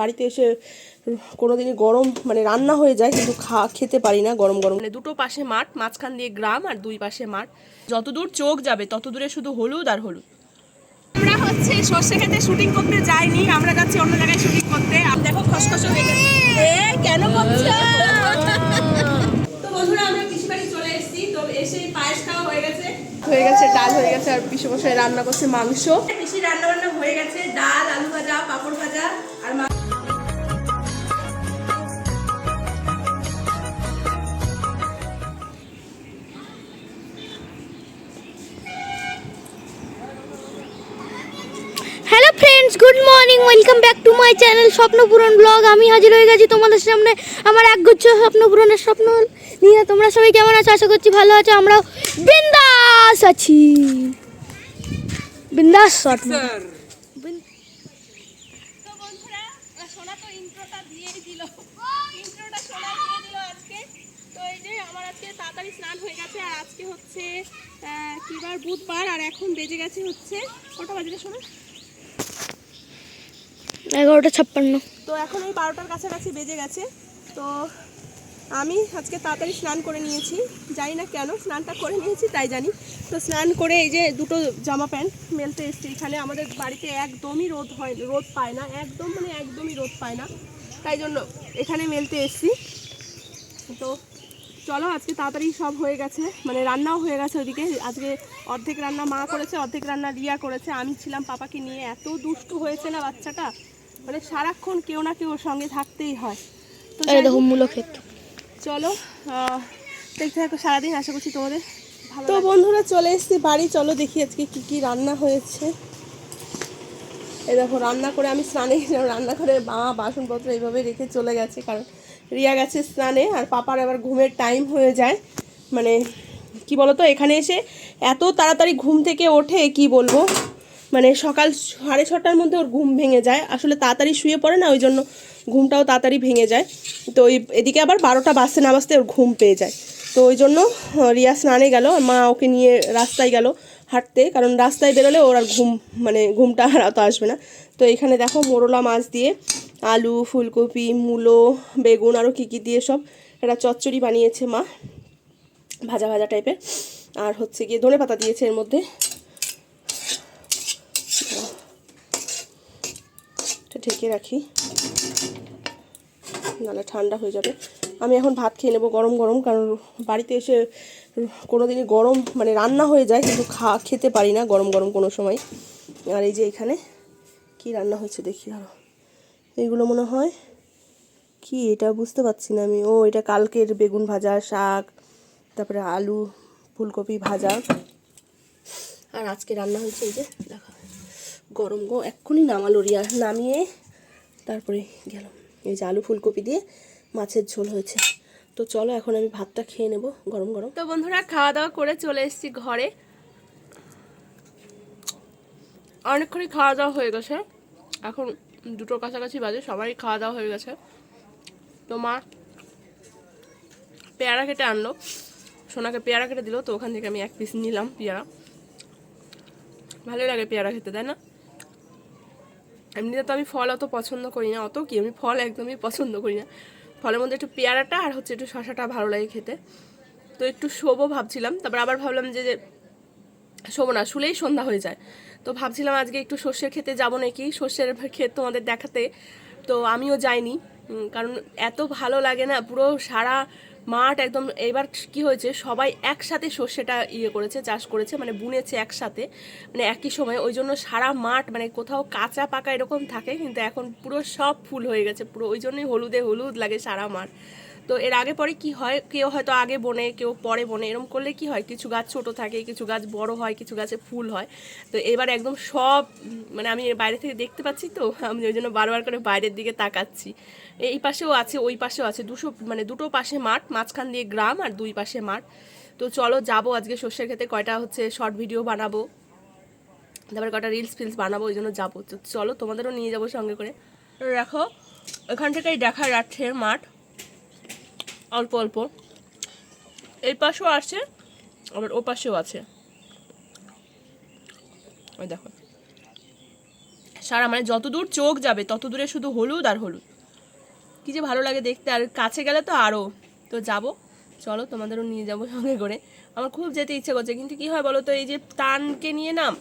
বাড়িতে এসে কোনোদিনই গরম মানে রান্না হয়ে যায় কিন্তু খা খেতে পারি না গরম গরম। মানে দুটো পাশে মাঠ মাঝখান দিয়ে গ্রাম আর দুই পাশে মাঠ। যতদূর চোখ যাবে তত দূরে শুধু হলুদ আর হলুদ। আমরা হচ্ছে সর্ষে খেতে শুটিং করতে যাইনি আমরা যাচ্ছি অন্য জায়গায় শুটিং করতে। আমি দেখো খসখস হয়ে গেছে। এ কেন করছ? তো বন্ধুরা আমরা চলে এসেছি তো এসে পায়েস খাওয়া হয়ে গেছে। হয়ে গেছে ডাল হয়ে গেছে আর পিসে বসে রান্না করছে মাংস। পিসি রান্না বান্না হয়ে গেছে ডাল আলু ভাজা পাপড় ভাজা। Morning welcome back to my channel Swapnapuran blog আমি হাজির হয়ে গেছি তোমাদের সামনে। আমার একগুচ্ছ স্বপ্নপূরণের স্বপ্ন নিয়ে। তোমরা সবাই কেমন আছো? আশা করছি ভালো আছো। আমরাও বিন্দাস আছি। বিন্দাস স্বপ্ন। বিন- তো বন্ধুরা সোনা তো ইন্ট্রোটা দিয়েই দিল। ইন্ট্রোটা সোনা দিয়ে দিল আজকে। তো এই যে আমার আজকে তাড়াতাড়ি স্নান হয়ে গেছে। আর আজকে হচ্ছে আহ, কি বার? বুধবার। আর এখন বেজে গেছে হচ্ছে কটা বাজে রে সোনা? এগারোটা ছাপ্পান্ন। তো এখন ওই বারোটার কাছাকাছি বেজে গেছে। তো আমি আজকে তাড়াতাড়ি স্নান করে নিয়েছি। জানি না কেন স্নানটা করে নিয়েছি, তাই জানি। তো স্নান করে এই যে দুটো জামা প্যান্ট মেলতে এসছি এখানে। আমাদের বাড়িতে একদমই রোদ হয়, রোদ পায় না। একদম মানে একদমই রোদ পায় না। তাই জন্য এখানে মেলতে এসছি। তো চলো, আজকে তাড়াতাড়ি সব হয়ে গেছে। মানে রান্নাও হয়ে গেছে ওদিকে। আজকে অর্ধেক রান্না মা করেছে, অর্ধেক রান্না রিয়া করেছে। আমি ছিলাম পাপাকে নিয়ে। এত দুষ্টু হয়েছে না বাচ্চাটা? মানে সারাক্ষণ কেউ না কেউ সঙ্গে থাকতেই হয়। তো দেখো মূলো চলো আহ, দেখতে থাকো সারাদিন আশা করছি তোমাদের তো বন্ধুরা চলে এসেছি বাড়ি। চলো দেখি আজকে কি কি রান্না হয়েছে। এই দেখো রান্না করে আমি স্নানে রান্না করে মা বাসনপত্র এইভাবে রেখে চলে গেছে কারণ রিয়া গেছে স্নানে আর পাপার আবার ঘুমের টাইম হয়ে যায়। মানে কি বলতো এখানে এসে এত তাড়াতাড়ি ঘুম থেকে ওঠে কি বলব? মানে সকাল সাড়ে ছটার মধ্যে ওর ঘুম ভেঙে যায়। আসলে তাড়াতাড়ি শুয়ে পড়ে না ওই জন্য ঘুমটাও তাড়াতাড়ি ভেঙে যায়। তো ওই এদিকে আবার বারোটা বাজতে না বাজতে ওর ঘুম পেয়ে যায়। তো ওই জন্য রিয়া স্নানে গেল মা ওকে নিয়ে রাস্তায় গেল হাঁটতে, কারণ রাস্তায় বেরোলে ওর আর ঘুম মানে ঘুমটা আর অত আসবে না। তো এখানে দেখো মোরলা মাছ দিয়ে আলু, ফুলকপি, মূলো, বেগুন আরও কী কী দিয়ে সব একটা চচ্চড়ি বানিয়েছে মা, ভাজা ভাজা টাইপের আর হচ্ছে গিয়ে ধনে পাতা দিয়েছে এর মধ্যে। ঢেকে রাখি। নাহলে ঠান্ডা হয়ে যাবে। আমি এখন ভাত খেয়ে নেব গরম গরম, কারণ বাড়িতে এসে কোনো দিনই গরম মানে রান্না হয়ে যায়, কিন্তু খা, খেতে পারি না গরম গরম কোনো সময়। আর এই যে এখানে কি রান্না হয়েছে দেখি আরও। এইগুলো মনে হয় কি এটা বুঝতে পারছি না আমি। ও, এটা কালকের বেগুন ভাজা, শাক, তারপরে আলু, ফুলকপি ভাজা। আর আজকে রান্না হয়েছে এই যে, দেখা গরম গো, এক্ষুনি নামালো রিয়া। নামিয়ে তারপরে গেলাম। এই যে আলু ফুলকপি দিয়ে মাছের ঝোল হয়েছে। তো চলো, এখন আমি ভাতটা খেয়ে নেব গরম গরম। তো বন্ধুরা খাওয়া দাওয়া করে চলে এসেছি ঘরে। অনেকক্ষণই খাওয়া দাওয়া হয়ে গেছে। এখন দুটোর কাছাকাছি বাজে, সবারই খাওয়া দাওয়া হয়ে গেছে। তো মা পেয়ারা কেটে আনলো। সোনাকে পেয়ারা কেটে দিল, তো ওখান থেকে আমি এক পিস নিলাম পেয়ারা। ভালোই লাগে পেয়ারা খেতে, তাই না? এমনিতে তো আমি ফল অত পছন্দ করি না। অত কি? আমি ফল একদমই পছন্দ করি না। ফলের মধ্যে একটু পেয়ারাটা আর হচ্ছে একটু শশাটা ভালো লাগে খেতে। তো একটু শোবো ভাবছিলাম। তারপর আবার ভাবলাম যে যে শোবো না, শুলেই সন্ধ্যা হয়ে যায়। তো ভাবছিলাম আজকে একটু সর্ষের খেতে যাব নাকি? সর্ষের ক্ষেত তোমাদের দেখাতে। তো আমিও যাইনি। কারণ এত ভালো লাগে না, পুরো সারা মাঠ একদম, এবার কি হয়েছে, সবাই একসাথে সর্ষেটা ইয়ে করেছে, চাষ করেছে মানে বুনেছে একসাথে মানে একই সময়। ওই জন্য সারা মাঠ মানে কোথাও কাঁচা পাকা এরকম থাকে, কিন্তু এখন পুরো সব ফুল হয়ে গেছে, পুরো ওই জন্যই হলুদে হলুদ লাগে সারা মাঠ। তো এর আগে পরে কি হয়? কেউ হয়তো আগে বনে, কেউ পরে বনে এরকম করলে কি হয়? কিছু গাছ ছোট থাকে, কিছু গাছ বড় হয়, কিছু গাছে ফুল হয়। তো এবার একদম সব মানে আমি বাইরে থেকে দেখতে পাচ্ছি তো, আমি ওই জন্য বারবার করে বাইরের দিকে তাকাচ্ছি। এই পাশেও আছে, ওই পাশেও আছে, দুশো মানে দুটো পাশে মাঠ, মাঝখান দিয়ে গ্রাম আর দুই পাশে মাঠ। তো চলো যাব আজকে সর্ষের খেতে কয়টা হচ্ছে শর্ট ভিডিও বানাবো। তারপরে কটা রিলস ফিলস বানাবো, ওই জন্য যাব। তো চলো তোমাদেরও নিয়ে যাব সঙ্গে করে। দেখো, এখান থেকেই দেখা যাচ্ছে মাঠ। অল্প অল্প। এই পাশেও আছে, আবার ও পাশেও আছে। ওই দেখো। সারা মানে যত দূর চোখ যাবে তত দূরে শুধু হলুদ আর হলুদ। কি যে ভালো লাগে দেখতে। আর কাছে গেলে তো আরও তো যাব। চলো, তোমাদেরও নিয়ে যাব সঙ্গে করে। আমার খুব যেতে ইচ্ছে করছে। কিন্তু কি হয় বলো তো, এই যে টানকে নিয়ে নাম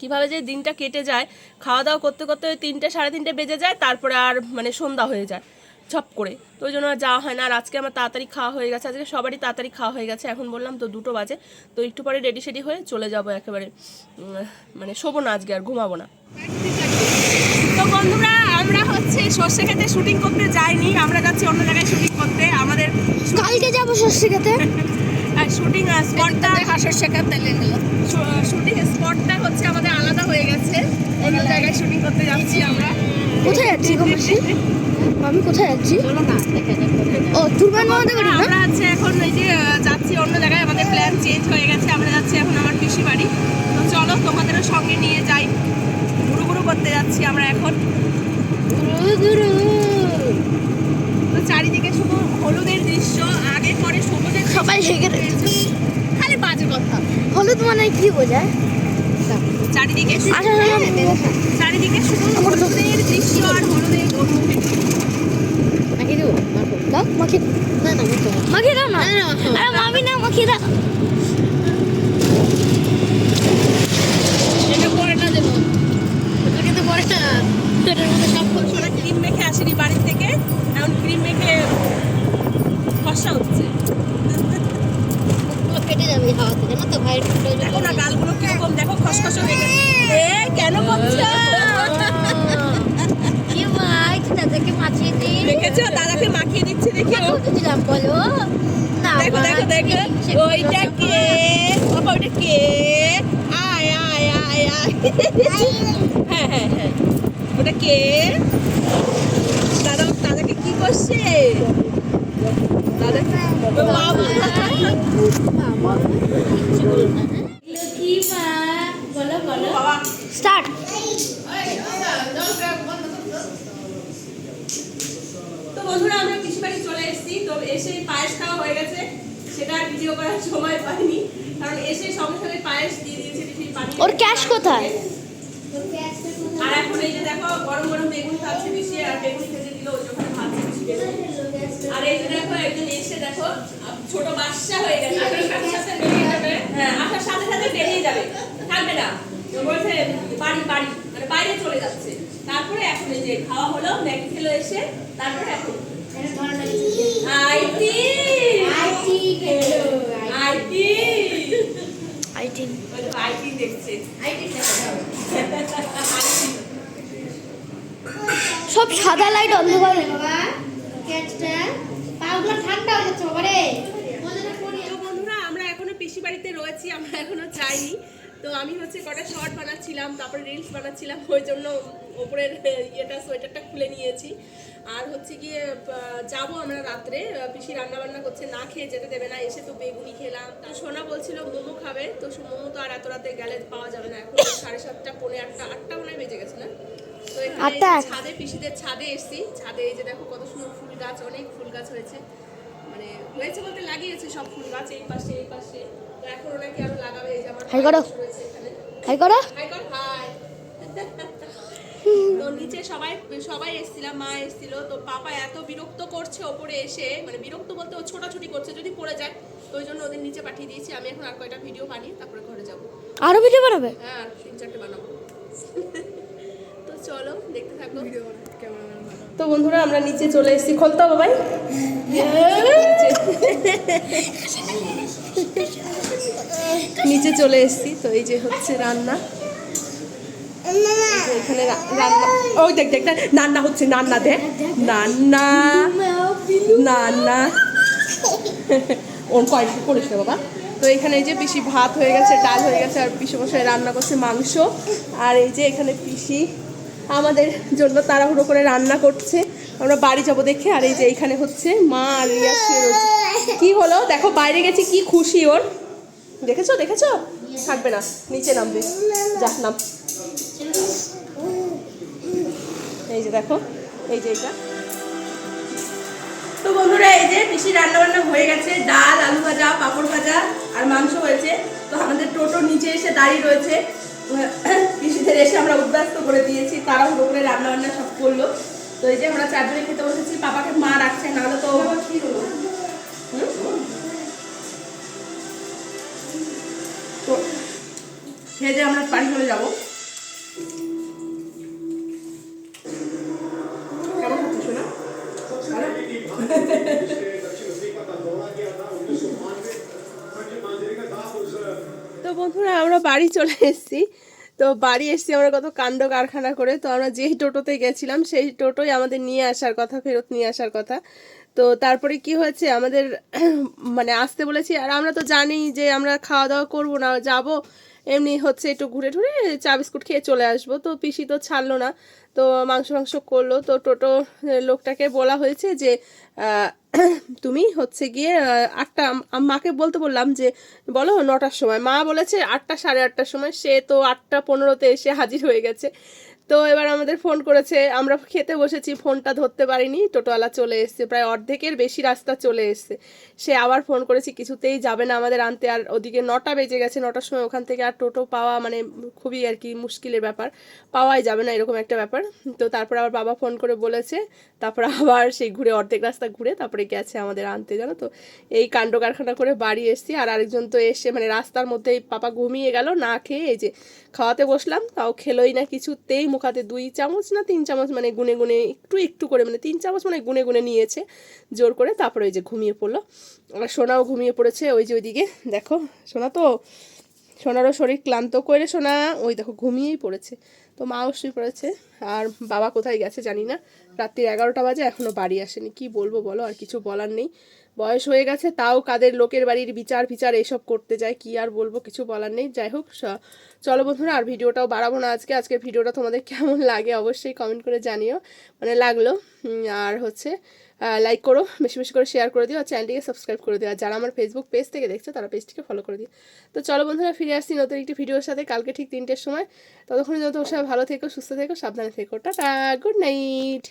কীভাবে যে দিনটা কেটে যায়, খাওয়া দাওয়া করতে করতে ওই তিনটে, সাড়ে তিনটে বেজে যায়, তারপরে আর মানে সন্ধ্যা হয়ে যায়। ছপ করে। তো ওই জন্য আর যাওয়া হয় না। আর আজকে আমার তাড়াতাড়ি খাওয়া হয়ে গেছে। আজকে সবারই তাড়াতাড়ি খাওয়া হয়ে গেছে। এখন বললাম তো দুটো বাজে। তো একটু পরে রেডি সেডি হয়ে চলে যাব একেবারে মানে শোবো না আজকে আর ঘুমাবো না। তো বন্ধুরা আমরা হচ্ছে সর্ষে খেতে শুটিং করতে যাইনি। আমরা যাচ্ছি অন্য জায়গায় শুটিং করতে। আমাদের কালকে যাব ষষ্ঠী খেতে আর শুটিং স্পটটা হাঁসের শেখার তেলে নিল শুটিং স্পটটা হচ্ছে আমাদের আলাদা হয়ে গেছে। অন্য জায়গায় শুটিং করতে যাচ্ছি আমরা। কোথায় যাচ্ছি গো মাসি? আমি কোথায় যাচ্ছি? ও তুরবান মামাদের বাড়ি আমরা হচ্ছে এখন এই যে যাচ্ছি অন্য জায়গায় আমাদের প্ল্যান চেঞ্জ হয়ে গেছে আমরা যাচ্ছি এখন আমার পিসি বাড়ি তো চলো তোমাদেরও সঙ্গে নিয়ে যাই। ঘুরু ঘুরু করতে যাচ্ছি আমরা এখন। তো চারিদিকে শুধু হলুদের দৃশ্য আগে পরে সবুজের সবাই হেগে খালি বাজে কথা। হলুদ মানে কি বোঝায়? চারিদিকে শুধু- আচ্ছা আচ্ছা, চারিদিকে শুধু হলুদের দৃশ্য আর হলুদের মাখিয়ে দেবো? দাও মাখিয়ে না না মাখিয়ে দাও। না? আরে মামি না মাখিয়ে দাও। এটা দেবো। এটার মধ্যে সব ক্রিম মেখে আসেনি বাড়ি থেকে। এখন ক্রিম মেখে ফসা হচ্ছে। ফেটে যাবে এই জানো তো? ভাইয়ের ফুলটা দেখো না গালগুলো কীরকম দেখো খসখস হয়ে গেছে। এ কেন করছ? কি ভাই দাদাকে মাছিয়ে দিই। দেখেছ? দাদাকে মাখিয়ে দিচ্ছে দেখো দিলাম বলো। না দেখো দেখো দেখো। ওইটা কে? বাবা ওইটা কে? আয় আয় আয় আয়। হ্যাঁ হ্যাঁ হ্যাঁ। ওটা কে? দাদা দাদাকে কি করছে? স্টার্ট। তো বন্ধুরা আমরা কৃষি বাড়ি চলে এসেছি। তো এসে পায়েস খাওয়া হয়ে গেছে। সেটা আর ভিডিও করার সময় পাইনি। কারণ এসে সঙ্গে সঙ্গে পায়েস দিয়ে দিয়েছে পানি ওর ক্যাশ কোথায়? আর এখন এই যে দেখো গরম গরম বেগুন খাচ্ছে বেশি আর বেগুন ভেজে দিল ওই যখন ভাজছে বেশি বেগুন আর এই যে দেখো একজন এসে দেখো ছোট বাচ্চা হয়ে গেছে। আসার সাথে সাথে বেরিয়ে যাবে। হ্যাঁ আসার সাথে সাথে বেরিয়ে যাবে। থাকবে না। বলছে বাড়ি বাড়ি। মানে বাইরে চলে যাচ্ছে। তারপরে এখন এই যে খাওয়া হলো ম্যাগি খেলো এসে তারপরে এখন। আইটি আইটি আইটিন ওই তো আইটি দেখছে। সব সাদা লাইট অন্ধকার বন্ধুরা আমরা এখনও পিসি বাড়িতে রয়েছি আমরা এখনও যাইনি। তো আমি হচ্ছে কটা শর্ট বানাচ্ছিলাম তারপরে রিলস বানাচ্ছিলাম ওই জন্য ওপরের ইয়েটা সোয়েটারটা খুলে নিয়েছি। আর হচ্ছে গিয়ে যাব আমরা রাত্রে। পিসি রান্না বান্না করছে না খেয়ে যেতে দেবে না। এসে তো বেগুনি খেলাম। তো সোনা বলছিল মোমো খাবে। তো মোমো তো আর এত রাতে গেলে পাওয়া যাবে না। এখন সাড়ে সাতটা পৌনে আটটা আটটা মনে হয় বেজে গেছে না? আটটা এক। ছাদে পিসিদের ছাদে এসেছি। ছাদে এই যে দেখো কত সুন্দর ফুল গাছ অনেক ফুল গাছ হয়েছে। মানে হয়েছে বলতে লাগিয়েছে সব ফুল গাছ এই পাশে এই পাশে। তো এখন ওনাকে আরও লাগাবে এই যে আমার হাই করো। হাই করো। হাই কর হাই। তো নিচে সবাই সবাই এসেছিলাম মা এসেছিল। তো পাপা এত বিরক্ত করছে ওপরে এসে মানে বিরক্ত বলতে ও ছোটাছুটি করছে যদি পড়ে যায়। তো ওই জন্য ওদের নিচে পাঠিয়ে দিয়েছি। আমি এখন আর কয়টা ভিডিও বানিয়ে তারপরে ঘরে যাব। আরও ভিডিও বানাবে? হ্যাঁ আর তিন চারটে বানাবো। চলো দেখতে থাকো। তো বন্ধুরা আমরা নিচে চলে এসেছি। খোলতো বাবাই। নিচে চলে এসেছি। তো এই যে হচ্ছে রান্না। এখানে রান্না ওই দেখ দেখ রান্না হচ্ছে রান্না দেখ। রান্না রান্না ওর কয়েক করিস না বাবা। তো এখানে এই যে পিসি ভাত হয়ে গেছে ডাল হয়ে গেছে আর পিসি মশাই রান্না করছে মাংস। আর এই যে এখানে পিসি আমাদের জন্য তাড়াহুড়ো করে রান্না করছে। আমরা বাড়ি যাব দেখে, আর এই যে এইখানে হচ্ছে মা আর রিয়া শুয়ে কি হলো? দেখো, বাইরে গেছে, কি খুশি ওর। দেখেছ? দেখেছ? থাকবে না, নিচে নামবে। যাক নাম। এই যে দেখো, এই যে এটা। তো বন্ধুরা, এই যে পিসি রান্না বান্না হয়ে গেছে। ডাল, আলু ভাজা, পাঁপড় ভাজা আর মাংস হয়েছে। তো আমাদের টোটো নিচে এসে দাঁড়িয়ে রয়েছে। পিসিদের এসে আমরা উদ্বাস্ত করে দিয়েছি তারা হুড়ো করে রান্না বান্না সব করল। তো এই যে আমরা চারজনে খেতে বসেছি পাপাকে মা রাখছে নাহলে তো হুম? তো খেয়ে দিয়ে আমরা বাড়ি চলে যাব? তো বন্ধুরা আমরা বাড়ি চলে এসেছি। তো বাড়ি এসেছি আমরা কত কাণ্ড কারখানা করে, তো আমরা যেই টোটোতে গেছিলাম, সেই টোটোই আমাদের নিয়ে আসার কথা, ফেরত নিয়ে আসার কথা। তো তারপরে কি হয়েছে, আমাদের মানে আসতে বলেছি, আর আমরা তো জানি যে আমরা খাওয়া দাওয়া করব না, যাব, এমনি হচ্ছে একটু ঘুরে টুরে চা বিস্কুট খেয়ে চলে আসব। তো পিসি তো ছাড়লো না, তো মাংস মাংস করল। তো টোটো লোকটাকে বলা হয়েছে যে তুমি হচ্ছে গিয়ে আটটা মাকে বলতে বললাম যে, বলো নটার সময়। মা বলেছে আটটা, সাড়ে আটটার সময়। সে তো আটটা পনেরোতে এসে হাজির হয়ে গেছে। তো এবার আমাদের ফোন করেছে, আমরা খেতে বসেছি, ফোনটা ধরতে পারিনি, টোটোওয়ালা চলে এসছে, প্রায় অর্ধেকের বেশি রাস্তা চলে এসছে। সে আবার ফোন করেছি, কিছুতেই যাবে না আমাদের আনতে, আর ওদিকে নটা বেজে গেছে, নটার সময় ওখান থেকে আর টোটো পাওয়া মানে খুবই আর কি মুশকিলের ব্যাপার, পাওয়াই যাবে না, এরকম একটা ব্যাপার। তো তারপর আবার বাবা ফোন করে বলেছে, তারপর আবার সেই ঘুরে অর্ধেক রাস্তা ঘুরে তারপরে গেছে আমাদের আনতে, জানো তো? এই কাণ্ড কারখানা করে বাড়ি এসছি, আর আরেকজন তো এসে মানে রাস্তার মধ্যেই পাপা ঘুমিয়ে গেল, না খেয়ে এই যে খাওয়াতে বসলাম, তাও খেলোই না কিছুতেই মুখাতে দুই চামচ না তিন চামচ মানে গুনে গুনে একটু একটু করে মানে তিন চামচ মানে গুনে গুনে নিয়েছে জোর করে। তারপরে ওই যে ঘুমিয়ে পড়ল। আর সোনাও ঘুমিয়ে পড়েছে ওই যে ওইদিকে। দেখো, সোনা তো, সোনারও শরীর ক্লান্ত করে সোনা, ওই দেখো ঘুমিয়েই পড়েছে। তো মাও শুয়ে পড়েছে। আর বাবা কোথায় গেছে জানি না। রাত্রি এগারোটা বাজে এখনও বাড়ি আসেনি। কি বলব বলো, আর কিছু বলার নেই। বয়স হয়ে গেছে, তাও কাদের লোকের বাড়ির বিচার বিচার এইসব করতে যায়, কি আর বলব, কিছু বলার নেই। যাই হোক চলো বন্ধুরা, আর ভিডিওটাও বাড়াবো না আজকে। আজকের ভিডিওটা তোমাদের কেমন লাগে অবশ্যই কমেন্ট করে জানিও। মানে লাগল আর হচ্ছে লাইক করো, বেশি বেশি করে শেয়ার করে দিও, আর চ্যানেলটিকে সাবস্ক্রাইব করে দিও। আর যারা আমার ফেসবুক পেজ থেকে দেখছ, তারা পেজটিকে ফলো করে দিও। তো চলো বন্ধুরা, ফিরে আসছি নতুন একটি ভিডিওর সাথে। কালকে ঠিক তিনটের সময়। ততক্ষণ যত সবাই ভালো থেকো, সুস্থ থেকো, সাবধানে থেকো। Tata good night